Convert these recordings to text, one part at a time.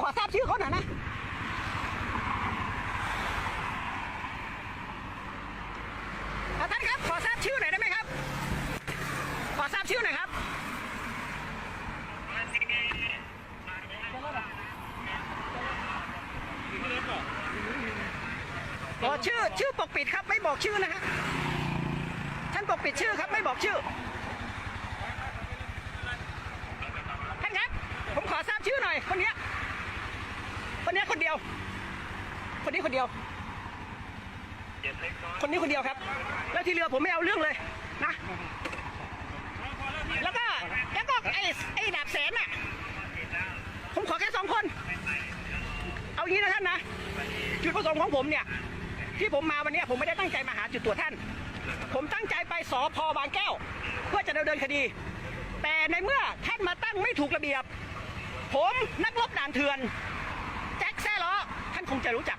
ขอทราบชื่อเขาหน่อยนะ ท่านครับ ขอทราบชื่อหน่อยได้ไหมครับ ขอทราบชื่อหน่อยครับอ๋อชื่อชื่อปกปิดครับไม่บอกชื่อนะฮะท่านปกปิดชื่อครับไม่บอกชื่อ ท่านครับ ผมขอทราบชื่อหน่อยคนเนี้ย คนเนี้คนเดียว คนนี้คนเดียว คนนี้คนเดียวครับ แล้วที่เหลือผมไม่เอาเรื่องเลยนะ แล้วก็แล้วก็ไอ้ไอ้ดาบแสนน่ะ ผมขอแค่สองคน เอางี้นะท่านนะ จุดประสงค์ของผมเนี่ย ที่ผมมาวันนี้ผมไม่ได้ตั้งใจมาหาจุดตรวจท่าน ผมตั้งใจไปสอพบางแก้ว เพื่อจะดำเนินคดี แต่ในเมื่อท่านมาตั้งไม่ถูกระเบียบ ผมนักรบด่านเถื่อน แจ็คแซ่ล้อท่าน คงจะรู้จัก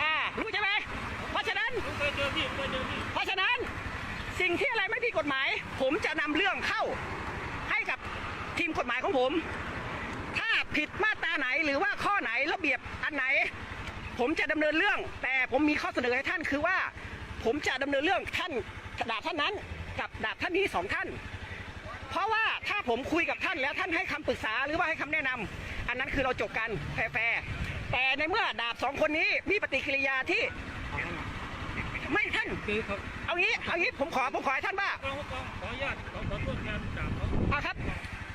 อ่ารู้ใช่ไหมเพราะฉะนั้นเคยเจอพี่เคยเจอพี่เพราะฉะนั้นสิ่งที่อะไรไม่ผิดกฎหมาย ผมจะนำเรื่องเข้าให้กับทีมกฎหมายของผม ถ้าผิดมาตราไหนหรือว่าข้อไหนระเบียบอันไหน ผมจะดำเนินเรื่อง แต่ผมมีข้อเสนอให้ท่านคือว่า ผมจะดำเนินเรื่องท่านดาบท่านนั้นกับดาบท่านนี้สองท่าน เพราะว่าถ้าผมคุยกับท่านแล้วท่านให้คำปรึกษาหรือว่าให้คำแนะนำอันนั้นคือเราจบกันแฟร์ๆ แต่ในเมื่อดาบสองคนนี้มีปฏิกิริยาที่ไม่ท่านคือเขาเอางี้เอางี้ผมขอผมขอให้ท่านว่ากองกองขออนุญาตขอขอโทษแทนจากเขา เอาครับ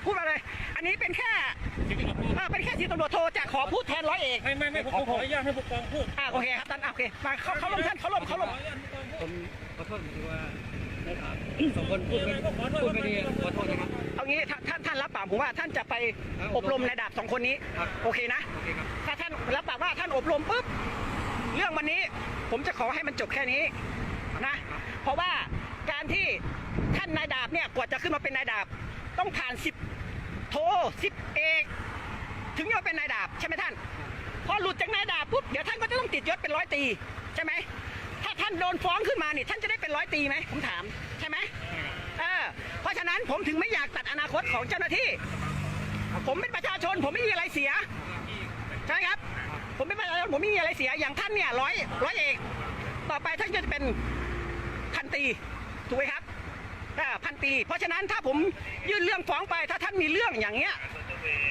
พูดมาเลย อันนี้เป็นแค่ที่เป็นกับพูดอ่าเป็นแค่สิบตำรวจโทรจะขอพูดแทนร้อยเอกไม่ไม่ไม่ผมขออนุญาตให้ผู้กองพูดอ่าโอเคครับท่านอะโอเคมาเขาเขาลงท่านเขาลงเขาลงขออนุญาตผู้กองพูดผมขอโทษคือว่าได้ถามสองคนพูดไม่พูดไม่ดีขอโทษนะครับเอางี้ถ้าท่านท่านรับปากผมว่าท่านจะไปอบรมในดาบสองคนนี้ครับโอเคนะโอเคครับถ้าท่านรับปากว่าท่านอบรมปุ๊บเรื่องวันนี้ผมจะขอให้มันจบแค่นี้นะเพราะว่าการที่ท่านนายดาบเนี่ยกว่าจะขึ้นมาเป็นนายดาบต้องผ่านสิบโทสิบเอกถึงจะเป็นนายดาบใช่ไหมท่าน พอหลุดจากนายดาบปุ๊บเดี๋ยวท่านก็จะต้องติดยศเป็นร้อยตีใช่ไหมถ้าท่านโดนฟ้องขึ้นมาเนี่ยท่านจะได้เป็นร้อยตีไหมผมถามใช่ไหมเออเพราะฉะนั้นผมถึงไม่อยากตัดอนาคตของเจ้าหน้าที่ ผมเป็นประชาชนผมไม่มีอะไรเสียใช่ครับ ผมเป็นประชาชนผมไม่มีอะไรเสียอย่างท่านเนี่ยร้อยร้อยเอก ต่อไปท่านจะเป็นพันตีถูกไหมครับ พันตีเพราะฉะนั้นถ้าผมยื่นเรื่องฟ้องไป ถ้าท่านมีเรื่องอย่างเงี้ย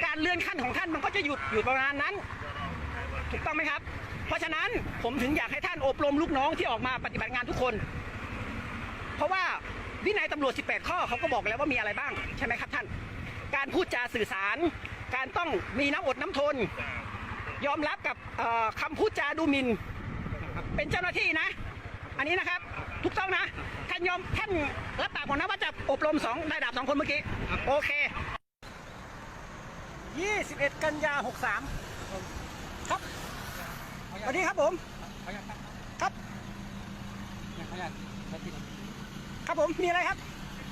การเลื่อนขั้นของท่านมันก็จะหยุดอยู่ประมาณนั้น ถูกต้องไหมครับ เพราะฉะนั้นผมถึงอยากให้ท่านอบรมลูกน้องที่ออกมาปฏิบัติงานทุกคน เพราะว่าวินัยตำรวจ 18 ข้อเขาก็บอกแล้วว่ามีอะไรบ้างใช่ไหมครับท่าน การพูดจาสื่อสาร การต้องมีน้ำอดน้ำทน ยอมรับกับคำพูดจาดูหมินเป็นเจ้าหน้าที่นะ อันนี้นะครับ ถูกต้องนะท่านยอมท่านรับปากผมนะว่าจะอบรมสองนายดาบสองคนเมื่อกี้ โอเค 21 กันยา 63 ครับสวัสดีครับผมขออนุญาตครับครับขออนุญาตครับที่ครับผมมีอะไรครับ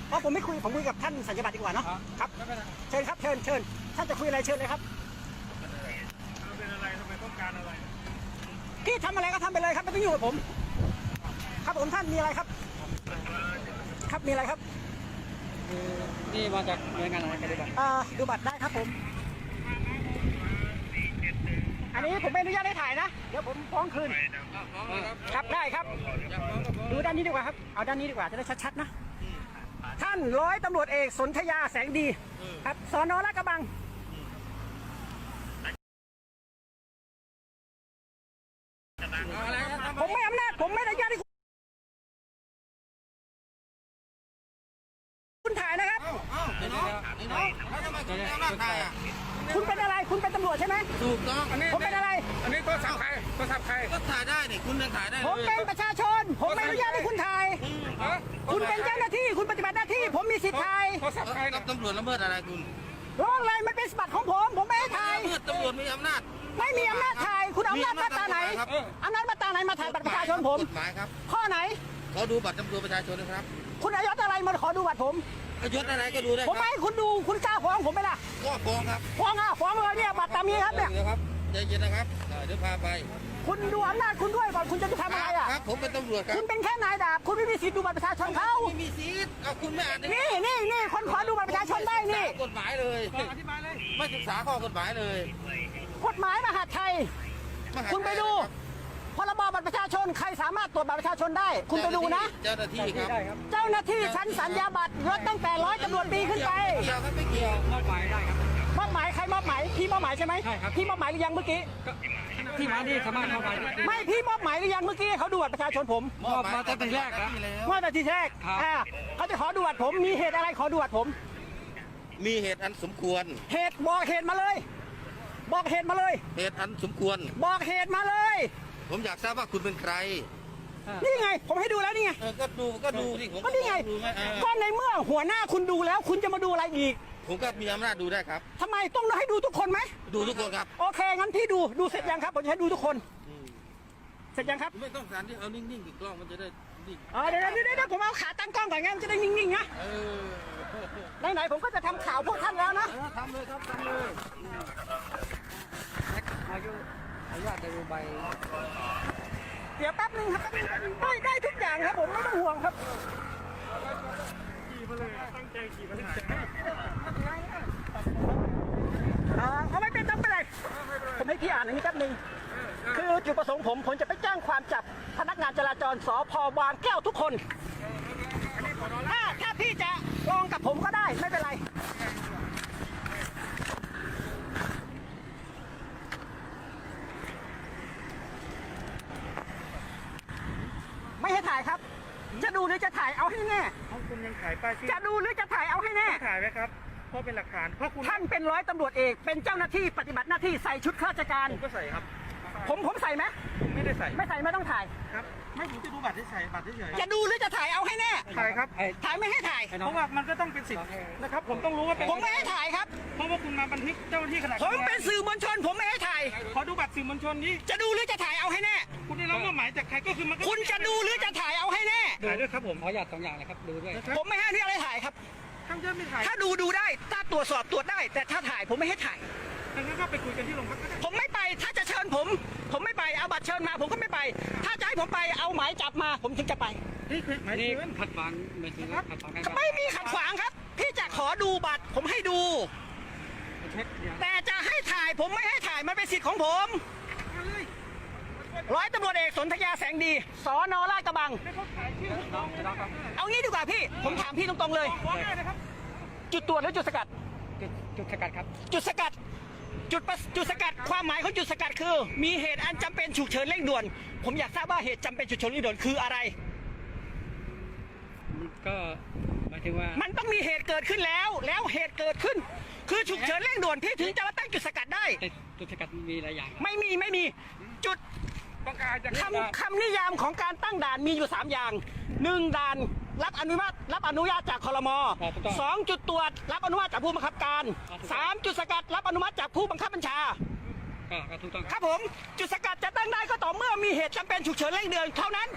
เพราะผมไม่คุยผมคุยกับท่านสัญญาบัตรดีกว่าเนาะครับไม่เป็นไรเชิญครับเชิญเชิญท่านจะคุยอะไรเชิญเลยครับเราเป็นอะไรทำไมต้องการอะไรพี่ทำอะไรก็ทำไปเลยครับไม่ต้องอยู่กับผม ครับผมท่านมีอะไรครับ ครับมีอะไรครับคือนี่มาจากหน่วยงานอะไรกันดีกว่าอ่าดูบัตรได้ครับผม อันนี้ผมไม่อนุญาตให้ถ่ายนะ เดี๋ยวผมฟ้องคืน ครับได้ครับ ดูด้านนี้ดีกว่าครับ เอาด้านนี้ดีกว่าจะได้ชัดๆนะ ท่านร้อยตำรวจเอกสนธยาแสงดี ครับสอนอลาดกระบัง ผมไม่อำนาจผมไม่อนุญาตให้คุณถ่ายนะครับ คุณเป็นอะไร คุณเป็นตำรวจใช่ไหมถูกต้องอันนี้ผมเป็นอะไร อันนี้โทรศัพท์ใครโทรศัพท์ใครก็ถ่ายได้นี่คุณยังถ่ายได้ผมเลยเป็นประชาชน ผมไม่อนุญาตให้คุณถ่าย คุณเป็นเจ้าหน้าที่ คุณปฏิบัติหน้าที่ ผมมีสิทธิ์ถ่ายโทรศัพท์ใครกันะบตำรวจละเมิดอะไรคุณร้องเลยมันเป็นสมบัติของผม ผมไม่ให้ถ่ายละเมิดตำรวจมีอำนาจไม่มีอำนาจถ่าย คุณเอาอำนาจมาตราไหนครับอำนาจมาตราไหนมาถ่ายบัตรประชาชนผมกฎหมายครับข้อไหนขอดูบัตรตำรวจประชาชนนะครับ คุณอายศอะไรมาขอดูบัตรผมก็ยศอะไรก็ดูได้ผมคไม่รับให้คุณดูคุณกล้าฟ้องผมไหมล่ะก็ฟ้องครับฟ้องอะฟ้องเลยเนี่ยบัตรตามนี้ครับเนี่ยดี๋วครับใจเย็นนะครับอ่าเดี๋ยวพาไปคุณดูอำนาจคุณด้วยก่อนคุณจะทำอะไรอะ ครับผมเป็นตำรวจครับคุณเป็นแค่นายดาบคุณไม่มีสิทธิ์ดูบัตรประชาชนเขาไม่มีสิทธิ์เอาคุณไม่อ่านในนี่นี่นี่คนขอดูบัตรประชาชนได้นี่ กฎหมายเลยอธิบายเลยไม่ศึกษาข้อกฎหมายเลยกฎหมายมหาดไทย มหาคุณไปดู พรบบัตรประชาชนใครสามารถตรวจบัตรประชาชนได้ คุณไปดูนะ เจ้าหน้าที่ครับได้ครับเจ้าหน้าที่ชั้นสัญญาบัตรลดตั้งแต่ร้อยตำรวจปีขึ้นไปเกี่ยวครับไม่เกี่ยวมอบหมายได้ครับมอบหมายใครมอบหมายพี่มอบหมายใช่ไหมใช่ครับพี่มอบหมายหรือยังเมื่อกี้ก็ที่มานี่สามารถมอบหมายได้ไม่พี่มอบหมายหรือยังเมื่อกี้เขาดูบัตรประชาชนผมมอบมาตั้งแต่แรกแล้วเมื่อแต่ทีแรกครับอ่าเขาจะขอดูบัตรผมมีเหตุอะไรขอดูบัตรผม มีเหตุอันสมควร เหตุบอกเหตุมาเลย บอกเหตุมาเลย เหตุอันสมควร บอกเหตุมาเลย ผมอยากทราบว่าคุณเป็นใคร นี่ไง ผมให้ดูแล้วนี่ไง เออก็ดูก็ดูที่ผมก็นี่ไง ดูไหมอ่าก็ในเมื่อหัวหน้าคุณดูแล้ว คุณจะมาดูอะไรอีกผมก็มีอำนาจดูได้ครับ ทำไมต้องให้ดูทุกคนไหม ดูทุกคนครับ โอเค งั้นพี่ดู ดูเสร็จยังครับ ผมจะให้ดูทุกคนอืมเสร็จยังครับไม่ต้องการที่เอานิ่งๆติดกล้องมันจะได้นิ่งอ่าเดี๋ยวเดี๋ยวเดี๋ยวผมเอาขาตั้งกล้องก่อนไงมันจะได้นิ่งๆนะ เออไหนๆผมก็จะทำข่าวพวกท่านแล้วนะเออทำเลยครับทำเลย อายุอายุจะดูใบเดี๋ยวแป๊บนึงครับแป๊บนึงได้ได้ทุกอย่างครับผมไม่ต้องห่วงครับขี่มาเลยตั้งใจขี่มาเลยอ่าเอาไม่เป็นต้องเป็นไรผมให้พี่อ่านอย่างนี้แป๊บนึงคือจุดประสงค์ผมผมจะไปแจ้งความจับพนักงานจราจรสพบางแก้วทุกคนถ้าถ้าพี่จะลองกับผมก็ได้ไม่เป็นไร ไม่ให้ ถ่ายครับ จะดูหรือจะถ่ายเอาให้แน่เพราะคุณยังขายป้ายชื่อจะดูหรือจะถ่ายเอาให้แน่ ถ่ายไว้ครับเพราะเป็นหลักฐานเพราะคุณท่านเป็นร้อยตำรวจเอก เป็นเจ้าหน้าที่ปฏิบัติหน้าที่ใส่ชุดข้าราชการ ผมก็ใส่ครับ ผมผมใส่ไหมผม ไม่ได้ใส่ไม่ใส่ไม่ต้องถ่าย ครับไม่ผมจะดูบัตรที่ใส่บัตรที่เฉยจะดูหรือจะถ่ายเอาให้แน่ ถ่ายครับไอ้ถ่ายไม่ให้ถ่ายไอ้เพน้องราะว่ามันก็ต้องเป็นสิทธิ์นะครับ ผมต้องรู้ว่าเป็นผมไม่ให้ถ่ายครับ เพราะว่าคุณมาบันทึกเจ้าหน้าที่ขนาดผมเป็นสื่อมวลชน ผมไม่ให้ถ่ายขอดูบัตรสื่อมวลชนนี้ จะดูหรือจะถ่ายเอาให้แน่ คุณได้รับมอบหมายจากใครก็คือมันก็คุณจะดูหรือจะถ่ายเอาให้แน่ ถ่ายด้วยครับผมขออนุญาตสองอย่างเลยครับดูด้วยนะครับผมไม่ให้ที่อะไรถ่ายครับข้างเจ้าไม่ถ่ายถ้าดูดูได้ ถ้าตรวจสอบตรวจได้ แต่ถ้าถ่ายผมไม่ให้ถ่ายงั้นก็ไปคุยกันที่โรงพักก็ได้ผมไม่ไป จับมาผมถึงจะไป นี่คือหมายนี่ถึงขัดขวางไม่ถือว่าขัดขวางกันครับไม่มีขัดขวางครับ พี่จะขอดูบัตร ผมให้ดู เช็คเดี๋ยวแต่จะให้ถ่ายผมไม่ให้ถ่ายมันเป็นสิทธิ์ของผมร้อยตำรวจเอกสนธยาแสงดีสอนอลาดกระบังเขาขายชื่อน้องน้องครับเอางี้ดีกว่าพี่ ผมถามพี่ตรงๆเลย ฟ้องได้นะครับจุดตรวจหรือจุดสกัด จุดจุดสกัดครับ จุดสกัด จุดประจุดสกัดความหมายของจุดสกัดคือ มีเหตุอันจำเป็นฉุกเฉินเร่งด่วน ผมอยากทราบว่าเหตุจำเป็นฉุกเฉินเร่งด่วนคืออะไร ก็หมายถึงว่ามันต้องมีเหตุเกิดขึ้นแล้ว แล้วเหตุเกิดขึ้น คือฉุกเฉินเร่งด่วนพี่ถึงจะมาตั้งจุดสกัดได้แต่จุดสกัดมีหลายอย่าง ไม่มีไม่มีจุดต้องการจะคำคำนิยามของการตั้งด่านมีอยู่ 3 อย่างหนึ่งด่าน รับอนุญาตรับอนุญาตจากคอรมอสองจุดตรวจรับอนุญาตจากผู้บังคับการสามจุดสกัดรับอนุมัติจากผู้บังคับบัญชาก็ก็ถูกต้องครับผมจุดสกัดจะตั้งได้ก็ต่อเมื่อมีเหตุจำเป็นฉุกเฉินเร่งด่วนเท่านั้น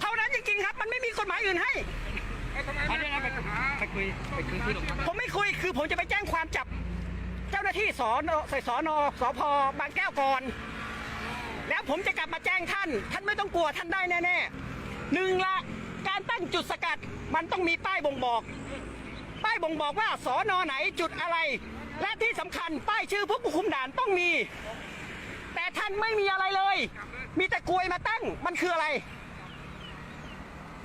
เท่านั้นจริงๆครับ มันไม่มีกฎหมายอื่นให้อันนี้นะไปไปคุยไปคุยที่โรงพักผมไม่คุยคือผมจะไปแจ้งความจับ เจ้าหน้าที่สอนใส่สอนอสพบางแก้วก่อน แล้วผมจะกลับมาแจ้งท่าน ท่านไม่ต้องกลัวท่านได้แน่ๆ หนึ่งละการตั้งจุดสกัดมันต้องมีป้ายบ่งบอก ป้ายบ่งบอกว่าสอนอไหนจุดอะไร และที่สำคัญป้ายชื่อผู้คุมด่านต้องมี แต่ท่านไม่มีอะไรเลย มีแต่กลวยมาตั้งมันคืออะไร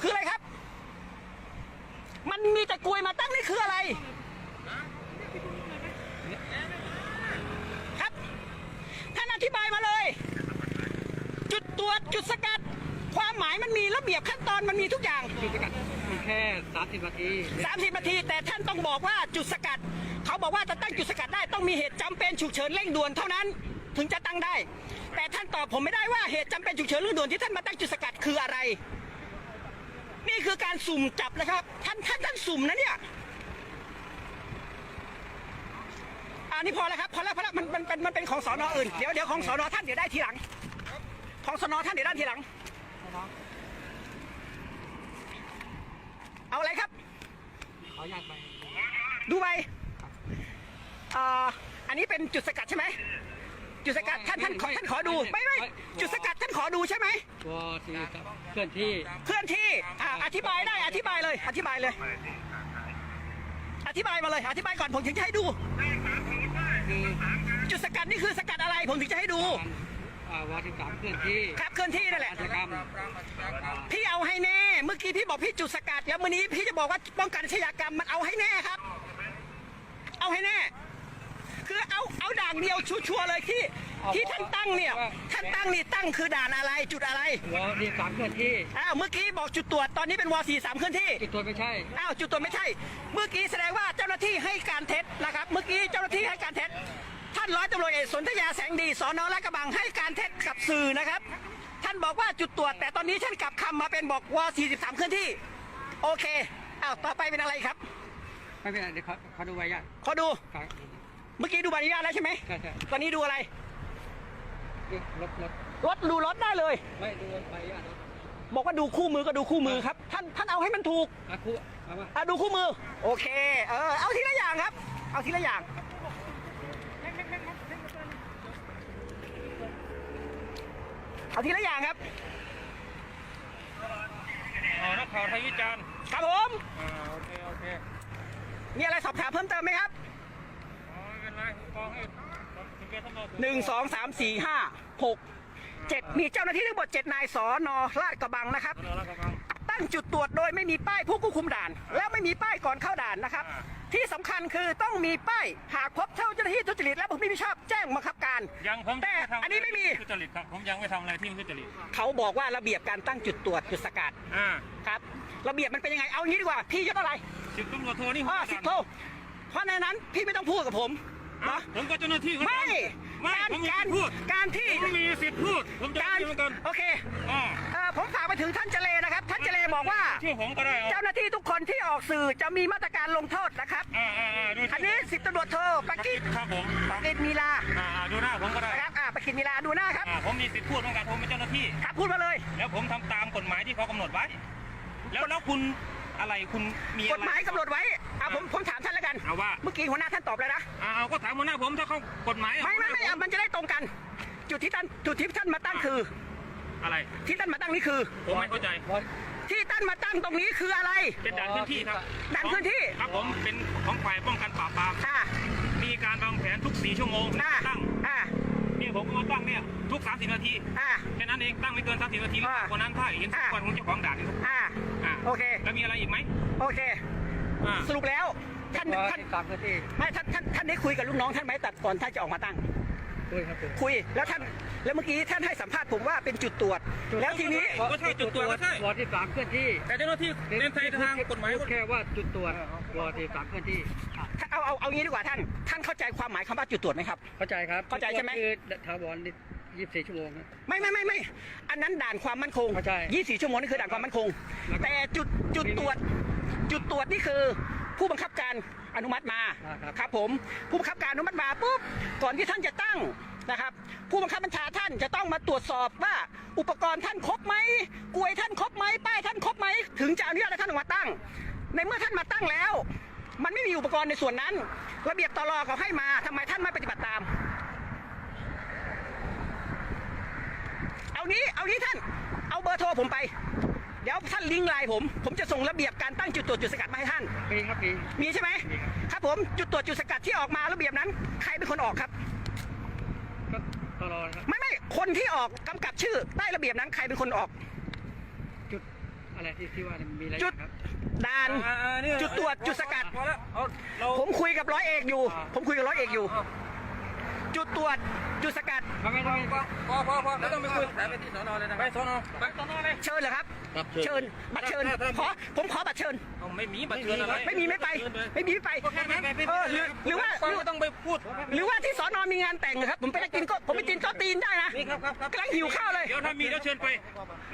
คืออะไรครับ มันมีแต่กลวยมาตั้งนี่คืออะไร ครับ ท่านอธิบายมาเลย จุดตรวจจุดสกัด ความหมายมันมีระเบียบขั้นตอนมันมีทุกอย่างจุดสกัดมีแค่30นาที30นาทีแต่ท่านต้องบอกว่าจุดสกัด เขาบอกว่าจะตั้งจุดสกัดได้ต้องมีเหตุจำเป็นฉุกเฉินเร่งด่วนเท่านั้น ถึงจะตั้งได้ แต่ท่านตอบผมไม่ได้ว่าเหตุจำเป็นฉุกเฉินเร่งด่วนที่ท่านมาตั้งจุดสกัดคืออะไร นี่คือการสุ่มจับนะครับ ท่านท่านท่านสุ่มนะเนี่ยอันนี้พอแล้วครับพอแล้วพอแล้วมันมันเป็นมันเป็นของสอนออื่นเดี๋ยวเดี๋ยวของสอนอท่านเดี๋ยวได้ทีหลัง ของสอนอท่านเดี๋ยวได้ทีหลัง เอาอะไรครับขออนุญาตไป ดูไปอ่าอันอันนี้เป็นจุดสกัดใช่ไหม จุดสกัดท่านท่านขอท่านขอดูไม่ไม่จุดสกัดท่านขอดูใช่ไหมวอสี่สามเคลื่อนที่เคลื่อนที่อ่าอธิบายได้อธิบายเลย อธิบายเลย อธิบายมาเลย อธิบายก่อนผมถึงจะให้ดู คือจุดสกัดนี่คือสกัดอะไร ผมถึงจะให้ดู การอ่าวอที่สามเคลื่อนที่ครับเคลื่อนที่นั่นแหละกิจกรรมพี่เอาให้แน่ เมื่อกี้พี่บอกพี่จุดสกัดแล้ววันนี้พี่จะบอกว่าป้องกันอาชญากรรมมันเอาให้แน่ครับ เอาให้แน่ คือเอาเอาด่านเดียวชัวร์ๆเลยที่ที่ท่านตั้งเนี่ยท่านตั้งนี่ตั้งคือด่านอะไรจุดอะไรวอที่สามเคลื่อนที่อ้าวเมื่อกี้บอกจุดตรวจตอนนี้เป็นวสี่สามเคลื่อนที่จุดตัวจไม่ใช่อ้าวจุดตรวจไม่ใช่ เมื่อกี้แสดงว่าเจ้าหน้าที่ให้การเท็จนะครับ เมื่อกี้เจ้าหน้าที่ให้การเท็จ ท่านร้อยตำรวจเอกสนธยาแสงดีสอนอลาดกระบังให้การเท็จกับสื่อนะครับ ท่านบอกว่าจุดตรวจ แต่ตอนนี้ท่านกลับคำมาเป็นบอกว่า43เคลื่อนที่ โอเคอ้าวต่อไปเป็นอะไรครับ ไม่เป็นไรเดี๋ยวเขาเขาดูใบญาตขอดู ครับเมื่อกี้ดูใบอนุญาตแล้วใช่ไหม ใช่ใช่ตอนนี้ดูอะไร ดูรถรถรถดูรถได้เลย ไม่ดูใบญาตรถบอกว่าดูคู่มือก็ดูคู่มือครับ ท่านท่านเอาให้มันถูก อาคุเอามา อะดูคู่มือ โอเค เออเอาทีละอย่างครับ เอาทีละอย่าง เอาทีละอย่างครับอ๋อนักข่าวไทยวิจารณ์ครับผมอ่าโอเคโอเคมีอะไรสอบถามเพิ่มเติมไหมครับอ๋อไม่เป็นไรผมฟ้องให้ถึงแก่ท่านเราหนึ่งสองสามสี่ห้าหกเจ็ดมีเจ้าหน้าที่ทั้งหมดเจ็ดนายสอนอลาดกระบังนะครับ เราแล้วก็ฟัง ตั้งจุดตรวจโดยไม่มีป้ายผู้ควบคุมด่าน แล้วไม่มีป้ายก่อนเข้าด่านนะครับอ่าที่สำคัญคือต้องมีป้ายหากพบเจ้าหน้าที่ทุจริตและผมไม่ชอบแจ้งบังคับการยังผมแต่ยังทำอันนี้ไม่มีทุจริตครับผมยังไม่ทำอะไรที่ทุจริตเขาบอกว่าระเบียบการตั้งจุดตรวจจุดสกัดอ่าครับระเบียบมันเป็นยังไงเอางี้ดีกว่าพี่ยศอะไรสิบตำรวจโทนี่อ่าสิบโทเพราะในนั้นพี่ไม่ต้องพูดกับผมอะนะผมก็เจ้าหน้าที่เหอนกันไม่ไม่การผมมีการสิทธิ์พูดการที่ผมมีสิทธิ์พูดผมจะการพูดเหมือนกันโอเคอ่าเอ่อผมฝากไปถึงท่านเจเลนะครับท่านเจเล บอกว่า ชื่อผมก็ได้เอาเจ้าหน้าที่ทุกคนที่ออกสื่อจะมีมาตรการลงโทษนะครับ อ่าอ่าอ่าดูอันนี้สิบตำรวจโทประกิตครับผมประกิตมีลาอ่าอ่าดูหน้าผมก็ได้นะครับอ่าประกิตมีลาดูหน้าครับอ่าผมมีสิทธิ์พูดเหมือนกันผมเป็นเจ้าหน้าที่ ครับพูดมาเลย แล้วผมทำตามกฎหมายที่เขากำหนดไว้ แล้วแล้วคุณอะไรคุณมีกอะฎไรหมายกำหนดไว้อ่าผมผมถามท่านแล้วกันเอาว่าเมื่อกี้หัวหน้าท่านตอบแล้วนะอ่าเอาก็ถามหัวหน้าผมถ้าเขากฎหมายไม่ไม่ไม่หัวหอะน้าผมันจะได้ตรงกัน จุดที่ท่านจุดที่ท่านมาตั้งคืออะไรที่ท่านมาตั้งนี่คือผมไม่เข้าใจวอ ที่ท่านมาตั้งตรงนี้คืออะไร เป็นด่านพื้นที่ครับด่านพื้นที่ ครับผมเป็นของฝ่ายป้องกันปราบปรามอ่ามีการวางแผนทุก4ชั่วโมงอ่าตั้งอ่านี่ผมก็มาตั้งเนี่ยทุก30นาทีอ่าแค่นั้นเองตั้งไม่เกิน30นาทีอ่าคนนั้นถ้าเห็นทุกอ่าคนของเจ้าของด่านอ่าอ่าโอเคแล้วมีอะไรอีกไหมโอเคอ่าสรุปแล้วท่านวอท่านที่สามเคลื่อนที่ไม่ท่านท่านท่านได้คุยกับลูกน้องท่านไหมตัดก่อนท่านจะออกมาตั้ง ด้วยครับผม คุยแล้วท่านแล้วเมื่อกี้ท่านให้สัมภาษณ์ผมว่าเป็นจุดตรวจ แล้วทีนี้ ก็ใช่จุดตรวจก็ใช่วอที่สามเคลื่อนที่แต่เจ้าหน้าที่เน้นใช้ทางกฎหมาย พูดแค่ว่าจุดตรวจวอที่สามเคลื่อนที่อะเอาเอาเอางี้ดีกว่าท่าน ท่านเข้าใจความหมายคำว่าจุดตรวจไหมครับ เข้าใจครับเข้าใจใช่ไหม คือทาวรยี่สิบสี่ชั่วโมงนะ ไม่ไม่ไม่ไม่ อันนั้นด่านความมั่นคงเข้าใจ24ชั่วโมงนี่คือด่านความมั่นคง แล้วก็ แต่จุดจุดตรวจ จุดตรวจนี่คือ ผู้บังคับการอนุมัติมาอ่าครับครับผมผู้บังคับการอนุมัติมาปุ๊บก่อนที่ท่านจะตั้งนะครับ ผู้บังคับบัญชาท่านจะต้องมาตรวจสอบว่าอุปกรณ์ท่านครบไหมกลวยท่านครบไหมป้ายท่านครบไหมถึงจะอนุญาตให้ท่านออกมาตั้ง ในเมื่อท่านมาตั้งแล้ว มันไม่มีอุปกรณ์ในส่วนนั้น ระเบียบตลอเขาให้มาทำไมท่านไม่ปฏิบัติตาม เอานี้เอานี้ท่าน เอาเบอร์โทรผมไป เดี๋ยวท่านลิงก์ไลน์ผม ผมจะส่งระเบียบการตั้งจุดตรวจจุดสกัดมาให้ท่าน มีครับมีมีใช่ไหมมีครับครับผมจุดตรวจจุดสกัดที่ออกมาระเบียบนั้น ใครเป็นคนออกครับ ก็ตลอดครับไม่ไม่คนที่ออกกำกับชื่อใต้ระเบียบนั้นใครเป็นคนออก จุดอะไรที่ที่ว่ามีอะไรจุด ครับด่าน อ่าอ่านี่จุดตรวจจุดสกัด พอแล้วเอาเรา ผมคุยกับร้อยเอกอยู่อ่าผมคุยกับร้อยเอกอยู่ จุดตรวจ จุดสกัดไม่ไม่ไม่พอพอพอพอไม่ต้องไปคุยสายไปที่สอนอเลยนะคไปรับสอนอไปสอนอเลยเชิญเหรอครับ ครับเชิญ บัตรเชิญ ขอ ผมขอบัตรเชิญ เอาไม่มีบัตรเชิญอะไรไม่มีไม่ไป ไม่มีไม่ไปก็แค่นั้นเออหรือหรือว่าไม่ต้องไปพูด หรือว่าที่สอนอมีงานแต่งเหรอครับ ผมไปกินก็ผมไปกินโต๊ะตีนได้นะนี่ครับครับครับกำลังหิวข้าวเลย เดี๋ยวถ้ามีเดี๋ยวเชิญไป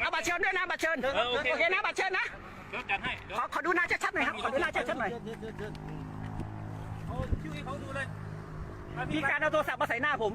เอาบัตรเชิญด้วยนะบัตรเชิญเออโอเคโอเคนะบัตรเชิญนะเดี๋ยวจัดให้เดี๋ยวขอขอดูหน้าชัดๆหน่อยครับ ขอดูหน้าชัดๆหน่อยเอาชื่อให้เขาดูเลย มีการเอาโทรศัพท์มาใส่หน้าผม